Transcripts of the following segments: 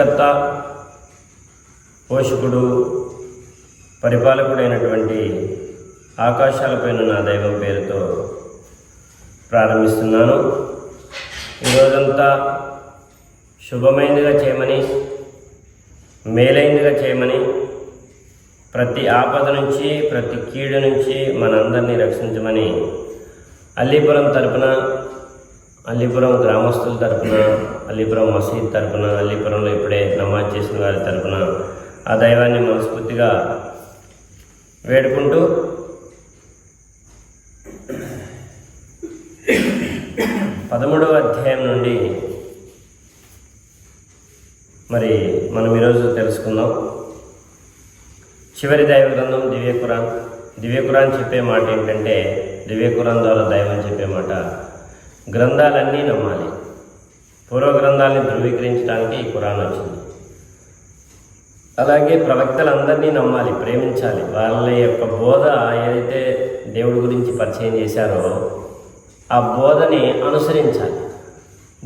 సృష్టికర్త పోషకుడు పరిపాలకుడైనటువంటి ఆకాశాలపైన నా దైవం పేరుతో ప్రారంభిస్తున్నాను. ఈరోజంతా శుభమైనదిగా చేయమని మేలైనదిగా చేయమని ప్రతి ఆపద నుంచి ప్రతి కీడు నుంచి మనందరినీ రక్షించమని అల్లీపురం తరపున అల్లీపురం గ్రామస్తుల తరఫున అల్లీపురం మసీద్ తరఫున అల్లీపురంలో ఇప్పుడే నమాజ్ చేసిన వారి తరపున ఆ దైవాన్ని మనస్ఫూర్తిగా వేడుకుంటూ పదమూడవ అధ్యాయం నుండి మరి మనం ఈరోజు తెలుసుకుందాం. చివరి దైవ గ్రంథం దివ్య ఖురాన్. దివ్య ఖురాన్ చెప్పే మాట ఏంటంటే దివ్య ఖురాన్ ద్వారా దైవం చెప్పే మాట. గ్రంథాలన్నీ నమ్మాలి. పూర్వ గ్రంథాలని ధృవీకరించడానికి ఈ ఖురాన్ వచ్చింది. అలాగే ప్రవక్తలందరినీ నమ్మాలి ప్రేమించాలి. వాళ్ళ యొక్క బోధ ఏదైతే దేవుడి గురించి పరిచయం చేశారో ఆ బోధని అనుసరించాలి.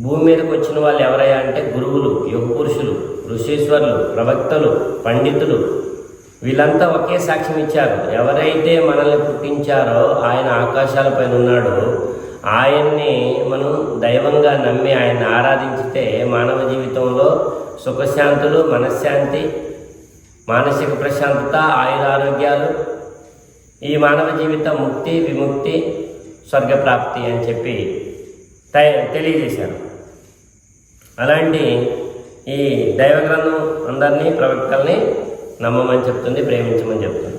భూమి మీదకి వచ్చిన వాళ్ళు ఎవరయ్యా అంటే గురువులు యుగ పురుషులు ఋషీశ్వరులు ప్రవక్తలు పండితులు. వీళ్ళంతా ఒకే సాక్ష్యం ఇచ్చారు. ఎవరైతే మనల్ని పుట్టించారో ఆయన ఆకాశాలపైన ఉన్నాడో ఆయన్ని మనం దైవంగా నమ్మి ఆయన్ని ఆరాధించితే మానవ జీవితంలో సుఖశాంతులు మనశ్శాంతి మానసిక ప్రశాంతత ఆయురారోగ్యాలు ఈ మానవ జీవిత ముక్తి విముక్తి స్వర్గప్రాప్తి అని చెప్పి తయ- తెలియజేశారు. అలాంటి ఈ దైవ గ్రంథం అందరినీ ప్రవక్తల్ని నమ్మమని చెప్తుంది ప్రేమించమని చెప్తుంది.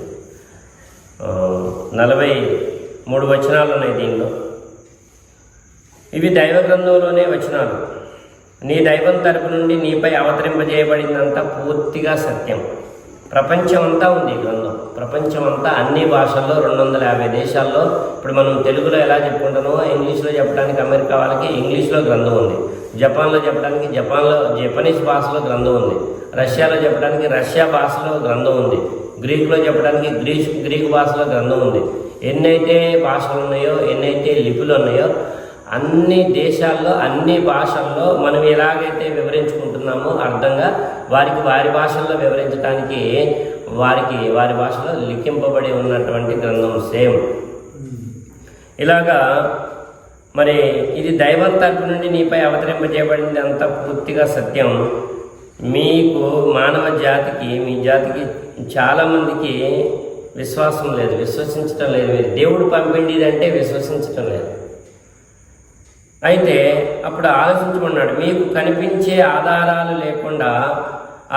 నలభై మూడు వచనాలు ఉన్నాయి దీనిలో. ఇవి దైవ గ్రంథంలోనే వచనాలు. నీ దైవం తరపు నుండి నీపై అవతరింపజేయబడిందంతా పూర్తిగా సత్యం. ప్రపంచం అంతా ఉంది ఈ గ్రంథం. ప్రపంచం అంతా అన్ని భాషల్లో రెండు వందల యాభై దేశాల్లో ఇప్పుడు మనం తెలుగులో ఎలా చెప్పుకుంటున్నామో ఇంగ్లీష్లో చెప్పడానికి అమెరికా వాళ్ళకి ఇంగ్లీష్లో గ్రంథం ఉంది. జపాన్లో చెప్పడానికి జపాన్లో జపనీస్ భాషలో గ్రంథం ఉంది. రష్యాలో చెప్పడానికి రష్యా భాషలో గ్రంథం ఉంది. గ్రీకులో చెప్పడానికి గ్రీస్ గ్రీకు భాషలో గ్రంథం ఉంది. ఎన్నైతే భాషలు ఉన్నాయో ఎన్నైతే లిపులు ఉన్నాయో అన్ని దేశాల్లో అన్ని భాషల్లో మనం ఎలాగైతే వివరించుకుంటున్నామో అర్థంగా వారికి వారి భాషల్లో వివరించడానికి వారికి వారి భాషలో లిఖింపబడి ఉన్నటువంటి గ్రంథం సేమ్. ఇలాగా మరి ఇది దైవం తరపు నుండి నీపై అవతరింపజేయబడింది అంత పూర్తిగా సత్యం. మీకు మానవ జాతికి మీ జాతికి చాలామందికి విశ్వాసం లేదు విశ్వసించటం లేదు. మీరు దేవుడు పంపిండిదంటే విశ్వసించటం లేదు. అయితే అప్పుడు ఆలోచించుకున్నాడు మీకు కనిపించే ఆధారాలు లేకుండా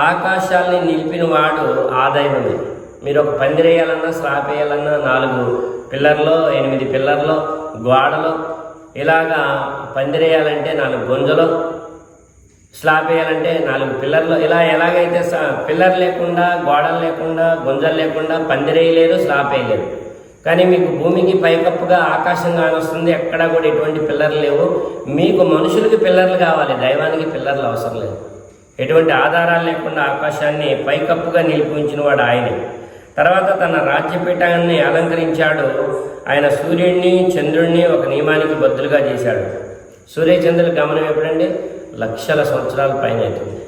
ఆకాశాల్ని నిలిపిన వాడు ఆదాయమే మీరు ఒక పందిరేయాలన్నా స్లాపేయాలన్నా నాలుగు పిల్లర్లో ఎనిమిది పిల్లర్లో గోడలో ఇలాగా పందిరేయాలంటే నాలుగు గొంజలో స్లాబ్ వేయాలంటే నాలుగు పిల్లర్లు ఇలా ఎలాగైతే పిల్లర్ లేకుండా గోడలు లేకుండా గుంజలు లేకుండా పందిరేయలేరు స్లాబ్ వేయలేరు కానీ మీకు భూమికి పైకప్పుగా ఆకాశం కానొస్తుంది ఎక్కడా కూడా ఎటువంటి పిల్లర్లు లేవు. మీకు మనుషులకి పిల్లర్లు కావాలి దైవానికి పిల్లర్లు అవసరం లేదు. ఎటువంటి ఆధారాలు లేకుండా ఆకాశాన్ని పైకప్పుగా నిలిపించిన వాడు ఆయనే. తర్వాత తన రాజ్యపీఠాన్ని అలంకరించాడు. ఆయన సూర్యుడిని చంద్రుడిని ఒక నియమానికి బద్దులుగా చేశాడు. సూర్యచంద్రుల గమనం ఎప్పుడండి? లక్షల సంవత్సరాల పైన అవుతుంది.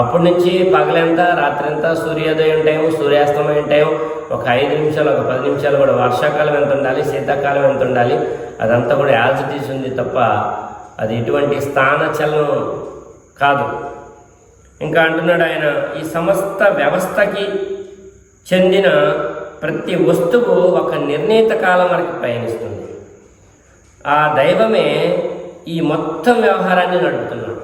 అప్పటి నుంచి పగలెంత రాత్రంతా సూర్యోదయం టైం సూర్యాస్తమయం టైం ఒక ఐదు నిమిషాలు ఒక పది నిమిషాలు కూడా వర్షాకాలం ఎంత ఉండాలి శీతాకాలం ఎంత ఉండాలి అదంతా కూడా యాజ్ ఇట్ ఉంది తప్ప అది ఎటువంటి స్థానచలనం కాదు. ఇంకా అంటున్నాడు ఆయన ఈ సమస్త వ్యవస్థకి చెందిన ప్రతి వస్తువు ఒక నిర్ణీత కాలం వరకు పయనిస్తుంది. ఆ దైవమే ఈ మొత్తం వ్యవహారాన్ని నడుపుతున్నాడు.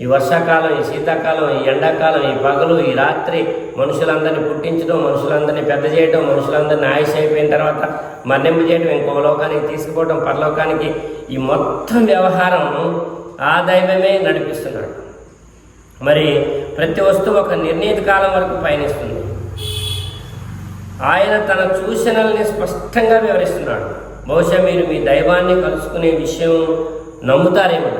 ఈ వర్షాకాలం ఈ శీతాకాలం ఈ ఎండాకాలం ఈ పగలు ఈ రాత్రి మనుషులందరినీ పుట్టించడం మనుషులందరినీ పెద్ద చేయడం మనుషులందరినీ ఆయుష్ అయిపోయిన తర్వాత మరణింప చేయడం ఇంకో లోకానికి తీసుకుపోవడం పరలోకానికి ఈ మొత్తం వ్యవహారం ఆ దైవమే నడిపిస్తున్నాడు. మరి ప్రతి వస్తువు ఒక నిర్ణీత కాలం వరకు పయనిస్తుంది. ఆయన తన సూచనల్ని స్పష్టంగా వివరిస్తున్నాడు. బహుశా మీరు మీ దైవాన్ని కలుసుకునే విషయం నమ్ముతారేమో.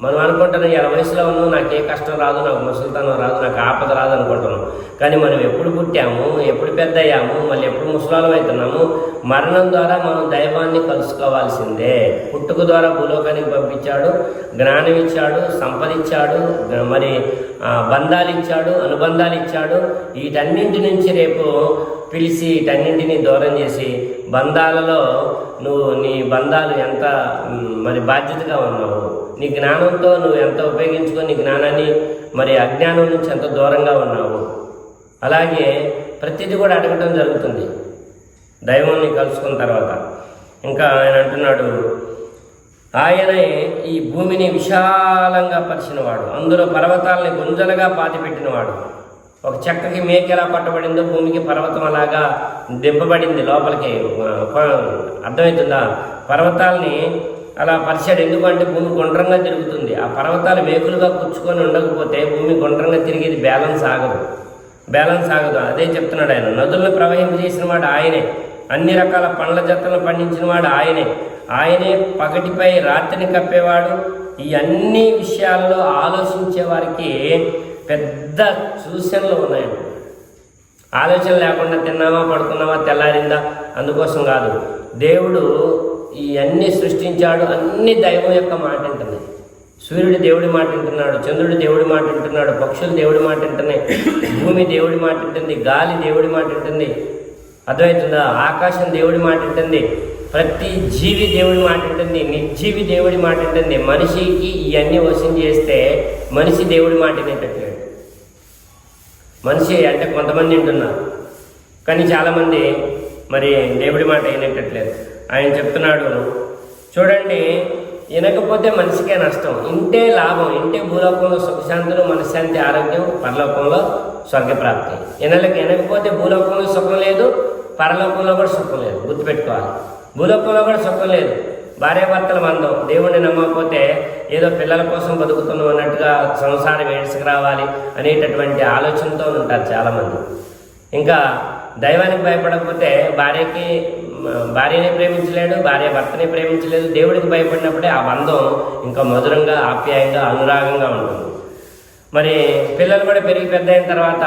మనం అనుకుంటున్నాం ఇలా వయసులో ఉన్నాం నాకు ఏ కష్టం రాదు నాకు ముసలితనం రాదు నాకు ఆపద రాదు అనుకుంటున్నాం. కానీ మనం ఎప్పుడు పుట్టాము ఎప్పుడు పెద్ద అయ్యాము మళ్ళీ ఎప్పుడు ముసలాలం అవుతున్నాము మరణం ద్వారా మనం దైవాన్ని కలుసుకోవాల్సిందే. పుట్టుక ద్వారా భూలోకానికి పంపించాడు జ్ఞానం ఇచ్చాడు సంపద ఇచ్చాడు మరి బంధాలు ఇచ్చాడు అనుబంధాలు ఇచ్చాడు వీటన్నింటి నుంచి రేపు పిలిచి వీటన్నింటినీ దూరం చేసి బంధాలలో నువ్వు నీ బంధాలు ఎంత మరి బాధ్యతగా ఉన్నావు. నీ జ్ఞానంతో నువ్వు ఎంత ఉపయోగించుకొని నీ జ్ఞానాన్ని మరి అజ్ఞానం నుంచి ఎంత దూరంగా ఉన్నావు. అలాగే ప్రతిదీ కూడా అడగటం జరుగుతుంది. దైవాన్ని కలుసుకున్న తర్వాత. ఇంకా ఆయన అంటున్నాడు ఆయనే ఈ భూమిని విశాలంగా పరిచినవాడు. అందులో పర్వతాలని గుంజలుగా పాతిపెట్టినవాడు. ఒక చెక్కకి మేక ఎలా పట్టబడిందో భూమికి పర్వతం అలాగా దింపబడింది లోపలికి. అర్థమవుతుందా? పర్వతాల్ని అలా పరిచాడు ఎందుకంటే భూమి గుండ్రంగా తిరుగుతుంది. ఆ పర్వతాలు మేకులుగా కూర్చుకొని ఉండకపోతే భూమి గుండ్రంగా తిరిగేది బ్యాలెన్స్ ఆగదు. బ్యాలెన్స్ ఆగదు. అదే చెప్తున్నాడు ఆయన. నదులను ప్రవహింపజేసిన వాడు ఆయనే. అన్ని రకాల పండ్ల జతలను పండించిన వాడు ఆయనే. ఆయనే పగటిపై రాత్రిని కప్పేవాడు. ఈ అన్ని విషయాల్లో ఆలోచించే వారికి పెద్ద సూచనలు ఉన్నాయండి ఆలోచన లేకుండా తిన్నామా పడుకున్నామా తెల్లారిందా? అందుకోసం కాదు. దేవుడు ఈ అన్ని సృష్టించాడు అన్ని దైవం యొక్క మాట వింటున్నాయి సూర్యుడు దేవుడి మాట వింటున్నాడు చంద్రుడు దేవుడి మాట వింటున్నాడు పక్షులు దేవుడి మాట వింటున్నాయి భూమి దేవుడి మాట వింటుంది గాలి దేవుడి మాట వింటుంది అర్థమవుతుందా ఆకాశం దేవుడి మాట వింటుంది ప్రతి జీవి దేవుడి మాట ఉంటుంది నిర్జీవి దేవుడి మాట ఉంటుంది మనిషికి ఇవన్నీ వశం చేస్తే మనిషి దేవుడి మాట వినేటట్లేడు మనిషి అంటే కొంతమంది వింటున్నారు కానీ చాలామంది మరి దేవుడి మాట వినేటట్లేదు ఆయన చెప్తున్నాడు చూడండి వినకపోతే మనిషికే నష్టం. ఇంటే లాభం ఇంటే భూలోకంలో సుఖశాంతులు మనశ్శాంతి ఆరోగ్యం పరలోకంలో స్వర్గప్రాప్తి. వినలకి వినకపోతే భూలోకంలో సుఖం లేదు పరలోకంలో కూడా సుఖం లేదు. గుర్తుపెట్టుకోవాలి. భూలోకంలో కూడా సుఖం లేదు. భార్యాభర్తల మందం. దేవుణ్ణి నమ్మకపోతే ఏదో పిల్లల కోసం బతుకుతున్నాం అన్నట్టుగా సంసారం ఏడ్చుకు అనేటటువంటి ఆలోచనతో ఉంటారు చాలామంది. ఇంకా దైవానికి భయపడకపోతే భార్యకి భార్యని ప్రేమించలేడు భార్య భర్తని ప్రేమించలేదు. దేవుడికి భయపడినప్పుడే ఆ బంధం ఇంకా మధురంగా ఆప్యాయంగా అనురాగంగా ఉంటుంది. మరి పిల్లలు కూడా పెరిగి పెద్ద అయిన తర్వాత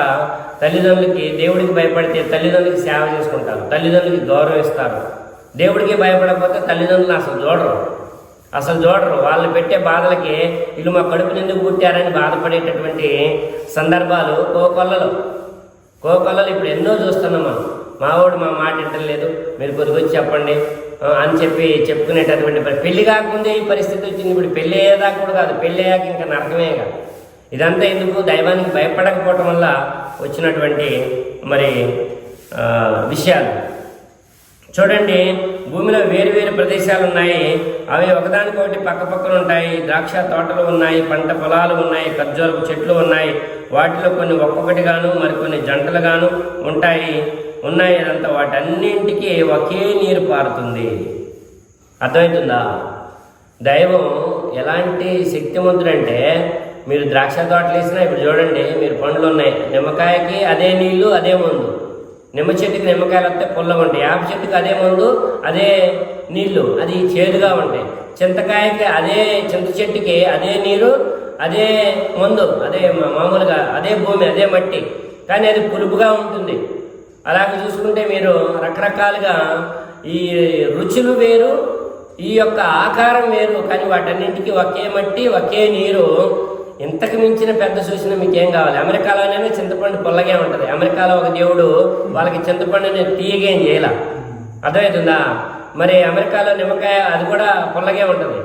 తల్లిదండ్రులకి దేవుడికి భయపడితే తల్లిదండ్రులకి సేవ చేసుకుంటారు. తల్లిదండ్రులకి గౌరవం ఇస్తారు. దేవుడికి భయపడకపోతే తల్లిదండ్రులు అసలు చూడరు. అసలు చూడరు. వాళ్ళు పెట్టే బాధలకి వీళ్ళు మా కడుపు నుండి పుట్టారని బాధపడేటటువంటి సందర్భాలు కోకొల్లలు కోకొల్లలు ఇప్పుడు ఎన్నో చూస్తున్నాం మనం. మావాడు మా మాట వింటలేదు. మీరు కొద్దిగా వచ్చి చెప్పండి. అని చెప్పి చెప్పుకునేటటువంటి పెళ్ళి కాకముందే ఈ పరిస్థితి వచ్చింది. ఇప్పుడు పెళ్ళి అయ్యేదాకా కూడా కాదు. పెళ్ళి అయ్యాక ఇంకా నరకమే కాదు ఇదంతా ఎందుకు దైవానికి భయపడకపోవటం వల్ల వచ్చినటువంటి మరి విషయాలు. చూడండి భూమిలో వేరు వేరు ప్రదేశాలు ఉన్నాయి. అవి ఒకదానికొకటి పక్క పక్కన ఉంటాయి. ద్రాక్ష తోటలు ఉన్నాయి పంట పొలాలు ఉన్నాయి ఖర్జూరపు చెట్లు ఉన్నాయి. వాటిలో కొన్ని ఒక్కొక్కటిగాను మరికొన్ని జంటలుగాను ఉంటాయి. ఉన్నాయి అదంతా. వాటన్నింటికి ఒకే నీరు పారుతుంది. అర్థమవుతుందా? దైవం ఎలాంటి శక్తివంతుడంటే మీరు ద్రాక్ష తోటలు వేసినా ఇప్పుడు చూడండి మీరు పండ్లు ఉన్నాయి. నిమ్మకాయకి అదే నీళ్ళు అదే మందు. నిమ్మ చెట్టుకి నిమ్మకాయలు వస్తే పుల్లగా ఉంటాయి. యాప చెట్టుకి అదే మందు అదే నీళ్ళు అది చేదుగా ఉంటాయి. చింతకాయకి అదే చింత చెట్టుకి అదే నీరు అదే మందు అదే మామూలుగా అదే భూమి అదే మట్టి. కానీ అది పులుపుగా ఉంటుంది. అలాగే చూసుకుంటే మీరు రకరకాలుగా ఈ రుచులు వేరు ఈ యొక్క ఆకారం వేరు కానీ వాటన్నింటికి ఒకే మట్టి ఒకే నీరు ఇంతకు మించిన పెద్ద సూచన మీకేం కావాలి? అమెరికాలోనే చింతపండు పొల్లగే ఉంటుంది. అమెరికాలో ఒక దేవుడు వాళ్ళకి చింతపండుని తీయగేం చేయాల? అర్థమవుతుందా మరి అమెరికాలో నిమ్మకాయ అది కూడా పొల్లగే ఉంటుంది.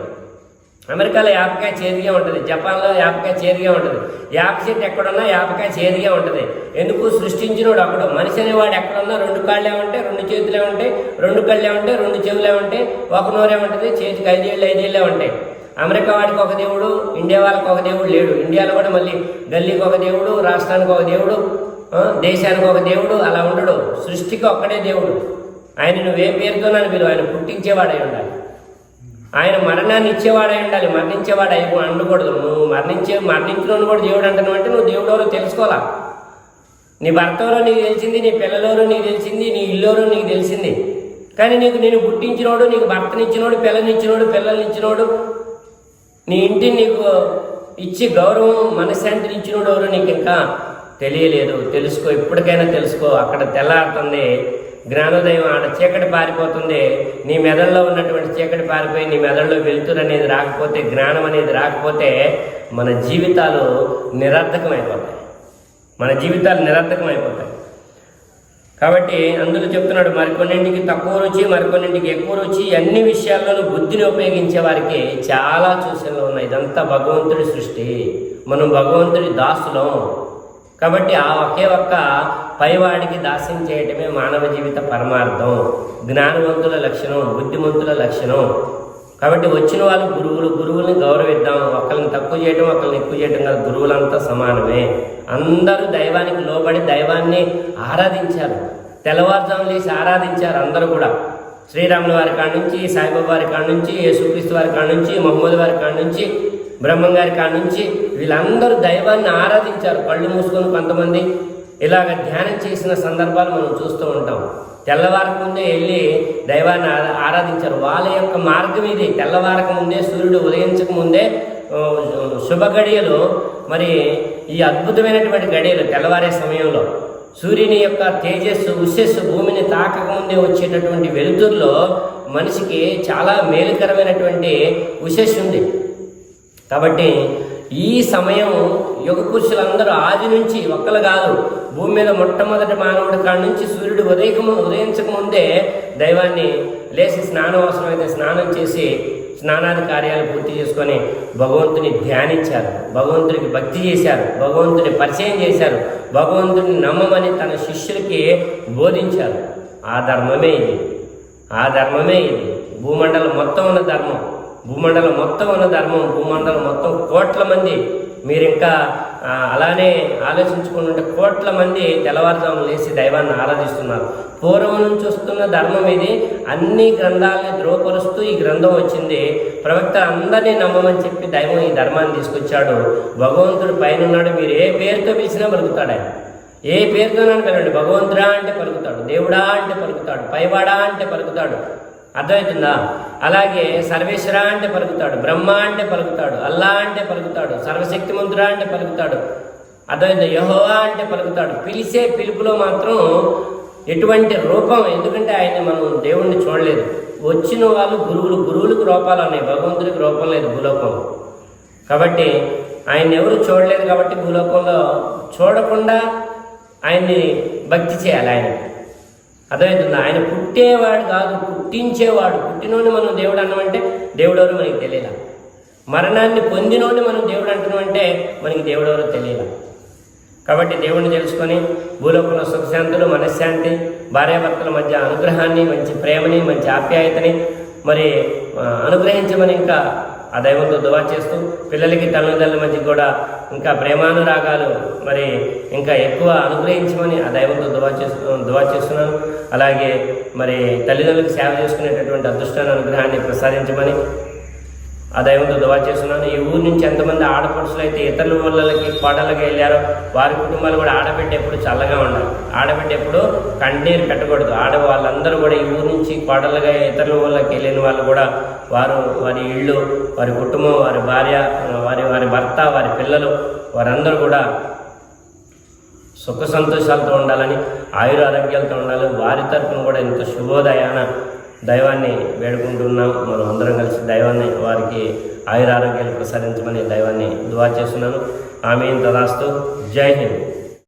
అమెరికాలో యాపకాయ చేదుగా ఉంటుంది. జపాన్లో యాపకాయ చేదుగా ఉంటుంది. యాప చెట్టు ఎక్కడున్నా యాపకాయ చేదుగా ఉంటుంది. ఎందుకు? సృష్టించినోడు అప్పుడు. మనిషి అనేవాడు ఎక్కడున్నా రెండు కాళ్ళే ఉంటాయి రెండు చేతులే ఉంటాయి రెండు కళ్ళే ఉంటాయి రెండు చెవులే ఉంటాయి ఒక నోరే ఉంటుంది చేతికి ఐదేళ్ళు ఐదేళ్ళే ఉంటాయి. అమెరికా వాడికి ఒక దేవుడు ఇండియా వాళ్ళకి ఒక దేవుడు లేడు. ఇండియాలో కూడా మళ్ళీ గల్లీకి ఒక దేవుడు రాష్ట్రానికి ఒక దేవుడు దేశానికి ఒక దేవుడు అలా ఉండడు. సృష్టికి ఒక్కడే దేవుడు. ఆయన నువ్వే పేరుతోనని పిలువు. ఆయన పుట్టించేవాడై ఉండాలి. ఆయన మరణాన్ని ఇచ్చేవాడై ఉండాలి. మరణించేవాడు అయి ఉండకూడదు నువ్వు మరణించే మరణించినోడు కూడా దేవుడు అంటున్నావు అంటే నువ్వు దేవుడు ఎవరో తెలుసుకోవాలా? నీ భర్తవరో నీకు తెలిసింది నీ పిల్లలోరో నీకు తెలిసింది నీ ఇల్లోరో నీకు తెలిసింది. కానీ నీకు నేను పుట్టించినోడు నీకు భర్తనిచ్చినోడు పిల్లనిచ్చినోడు పిల్లల్నిచ్చినోడు నీ ఇంటిని నీకు ఇచ్చి గౌరవం మనశాంతిని ఇచ్చినోడెవరో నీకు ఇంకా తెలియలేదు. తెలుసుకో ఇప్పటికైనా తెలుసుకో. అక్కడ తెల్లారుతుంది. జ్ఞానోదయం ఆడ చీకటి పారిపోతుంది. నీ మెదడులో ఉన్నటువంటి చీకటి పారిపోయి నీ మెదడులో వెలుతురు అనేది రాకపోతే జ్ఞానం అనేది రాకపోతే మన జీవితాలు నిరర్థకమైపోతాయి. మన జీవితాలు నిరర్థకమైపోతాయి. కాబట్టి అందులో చెప్తున్నాడు మరికొన్నింటికి తక్కువ రుచి మరికొన్నింటికి ఎక్కువ రుచి అన్ని విషయాల్లోనూ బుద్ధిని ఉపయోగించే వారికి చాలా సూచనలు ఉన్నాయి. ఇదంతా భగవంతుడి సృష్టి. మనం భగవంతుడి దాసులం. కాబట్టి ఆ ఒకే ఒక్క పైవాడికి దాస్యం చేయటమే మానవ జీవిత పరమార్థం. జ్ఞానవంతుల లక్షణం బుద్ధిమంతుల లక్షణం. కాబట్టి వచ్చిన వాళ్ళు గురువులు గురువుల్ని గౌరవిద్దాం. ఒకరిని తక్కువ చేయడం ఒకరిని ఎక్కువ చేయడం కాదు. గురువులంతా సమానమే. అందరూ దైవానికి లోబడి దైవాన్ని ఆరాధించారు. తెల్లవారుజాము లేచి ఆరాధించారు అందరూ కూడా. శ్రీరాముల వారి కాడ నుంచి సాయిబాబా వారి కాడ నుంచి యేసుక్రీస్తు వారి కాడ నుంచి మహమ్మద్ వారి కాడ నుంచి బ్రహ్మం గారి కాడ నుంచి వీళ్ళందరూ దైవాన్ని ఆరాధించారు. కళ్ళు మూసుకొని కొంతమంది ఇలాగ ధ్యానం చేసిన సందర్భాలు మనం చూస్తూ ఉంటాం. తెల్లవారక ముందే వెళ్ళి దైవాన్ని ఆరాధించారు. వాళ్ళ యొక్క మార్గం ఇది. తెల్లవారక ముందే సూర్యుడు ఉదయించక ముందే శుభ గడియలు మరి ఈ అద్భుతమైనటువంటి గడియలు తెల్లవారే సమయంలో సూర్యుని యొక్క తేజస్సు ఉషస్సు భూమిని తాకకముందే వచ్చేటటువంటి వెలుతురులో మనిషికి చాలా మేలుకరమైనటువంటి ఉషస్సు ఉంది. కాబట్టి ఈ సమయం యుగ పురుషులందరూ ఆది నుంచి ఒక్కలు కాదు. భూమి మీద మొట్టమొదటి మానవుడి కాడ నుంచి సూర్యుడు ఉదయకము ఉదయించక ముందే దైవాన్ని లేచి స్నానం అవసరమైతే స్నానం చేసి స్నానాది కార్యాలు పూర్తి చేసుకొని భగవంతుని ధ్యానించారు. భగవంతునికి భక్తి చేశారు. భగవంతుని పరిచయం చేశారు. భగవంతుని నమ్మమని తన శిష్యులకి బోధించారు. ఆ ధర్మమే ఇది. ఆ ధర్మమే ఇది. భూమండలం మొత్తం ఉన్న ధర్మం. భూమండలం మొత్తం ఉన్న ధర్మం భూమండలం మొత్తం కోట్ల మంది. మీరు ఇంకా అలానే ఆలోచించుకుని ఉంటే కోట్ల మంది తెల్లవారుజాము లేచి దైవాన్ని ఆరాధిస్తున్నారు. పూర్వం నుంచి వస్తున్న ధర్మం ఇది. అన్ని గ్రంథాలని ధృవపరుస్తూ ఈ గ్రంథం వచ్చింది. ప్రవక్త అందరినీ నమ్మమని చెప్పి దైవం ఈ ధర్మాన్ని తీసుకొచ్చాడు. భగవంతుడు పైన ఉన్నాడు మీరు ఏ పేరుతో పిలిచినా పలుకుతాడు ఆయన. ఏ పేరుతోనైనా పిలవండి. భగవంతుడా అంటే పలుకుతాడు. దేవుడా అంటే పలుకుతాడు. పైవాడా అంటే పలుకుతాడు. అర్థమవుతుందా అలాగే సర్వేశ్వర అంటే పలుకుతాడు బ్రహ్మ అంటే పలుకుతాడు అల్లా అంటే పలుకుతాడు సర్వశక్తిమంతుడా అంటే పలుకుతాడు. అర్థమైందా? యహోవా అంటే పలుకుతాడు. పిలిచే పిలుపులో మాత్రం ఎటువంటి రూపం ఎందుకంటే ఆయన మనం దేవుణ్ణి చూడలేదు. వచ్చిన వాళ్ళు గురువులు గురువులకు రూపాలు ఉన్నాయి భగవంతుడికి రూపం లేదు భూలోకంలో కాబట్టి ఆయన ఎవరు చూడలేదు కాబట్టి భూలోకంలో చూడకుండా ఆయన్ని భక్తి చేయాలి ఆయన అర్థమవుతుంది ఆయన పుట్టేవాడు కాదు పుట్టించేవాడు. పుట్టినోడిని మనం దేవుడు అన్నామంటే దేవుడెవరో మనకి తెలియదా? మరణాన్ని పొందినోడిని మనం దేవుడు అంటున్నామంటే మనకి దేవుడెవరో తెలియదా? కాబట్టి దేవుణ్ణి తెలుసుకొని భూలోకంలో సుఖశాంతులు మనశ్శాంతి భార్యాభర్తల మధ్య అనుగ్రహాన్ని మంచి ప్రేమని మంచి ఆప్యాయతని మరి అనుగ్రహించమని ఇంకా ఆ దైవంతో దువా చేస్తూ పిల్లలకి తల్లిదండ్రుల మధ్య కూడా ఇంకా ప్రేమానురాగాలు మరి ఇంకా ఎక్కువ అనుగ్రహించమని ఆ దైవంతో దువా చేస్తూ దువా చేస్తున్నాను. అలాగే మరి తల్లిదండ్రులకు సేవ చేసుకునేటటువంటి అదృష్టాన్ని అనుగ్రహాన్ని ప్రసాదించమని ఆ దైవంతో దువా చేస్తున్నాను ఈ ఊరు నుంచి ఎంతమంది ఆడపడుచులు అయితే ఇతరుల ఊళ్ళకి కోటలకి వెళ్ళారో వారి కుటుంబాలు కూడా ఆడబిడ్డ ఎప్పుడు చల్లగా ఉండాలి. ఆడబిడ్డ ఎప్పుడు కన్నీరు పెట్టకూడదు. ఆడ వాళ్ళందరూ కూడా ఈ ఊరు నుంచి కోటలుగా ఇతరుల ఊళ్ళకి వెళ్ళిన వాళ్ళు కూడా వారు వారి ఇళ్ళు వారి కుటుంబం వారి భార్య వారి వారి భర్త వారి పిల్లలు వారందరూ కూడా సుఖ సంతోషాలతో ఉండాలని ఆయుర ఆరోగ్యాలతో ఉండాలని వారి తరపున కూడా ఇంత శుభోదయాన దైవాన్ని వేడుకుంటున్నాం. మనం అందరం కలిసి దైవాన్ని వారికి ఆయురారోగ్యాలు ప్రసాదించమని దైవాన్ని దువా చేస్తున్నాను. ఆమె తదాస్తు. జై హింద్.